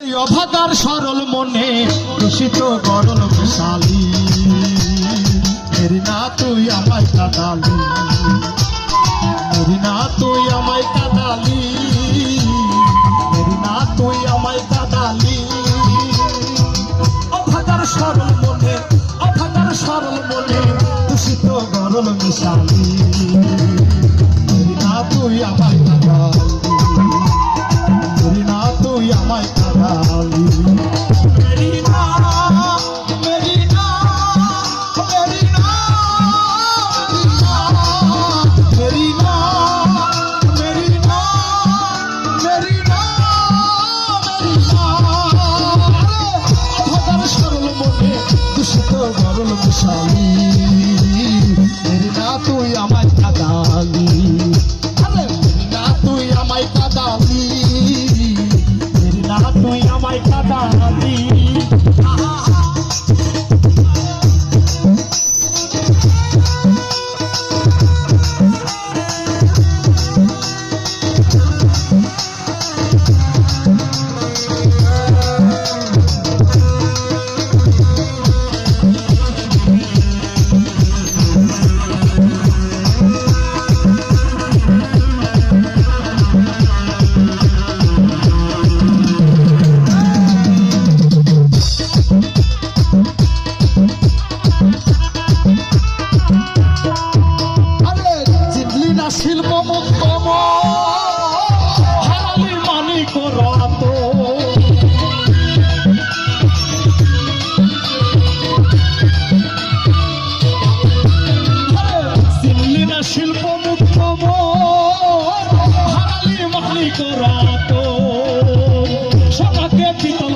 অভাগার সরল মনে দূষিত গরল বিশালী। মেরি না তুই আমায় কাদালি। মেরি না তুই আমায় কাদালি। মেরি না তুই আমায় কাদালি। অভাগার সরল মনে, অভাগার সরল মনে দূষিত গরল বিশালী। মেরি না তুই আমায় কাদালি। 他大喊。তোরা তো সবাকে পিতা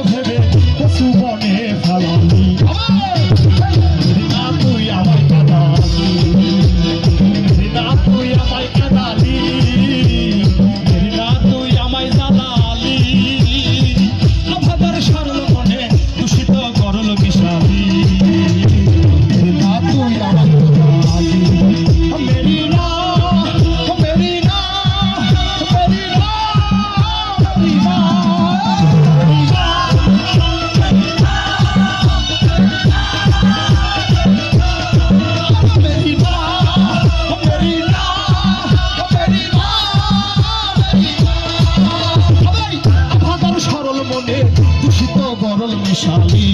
শিত বড় মিশালী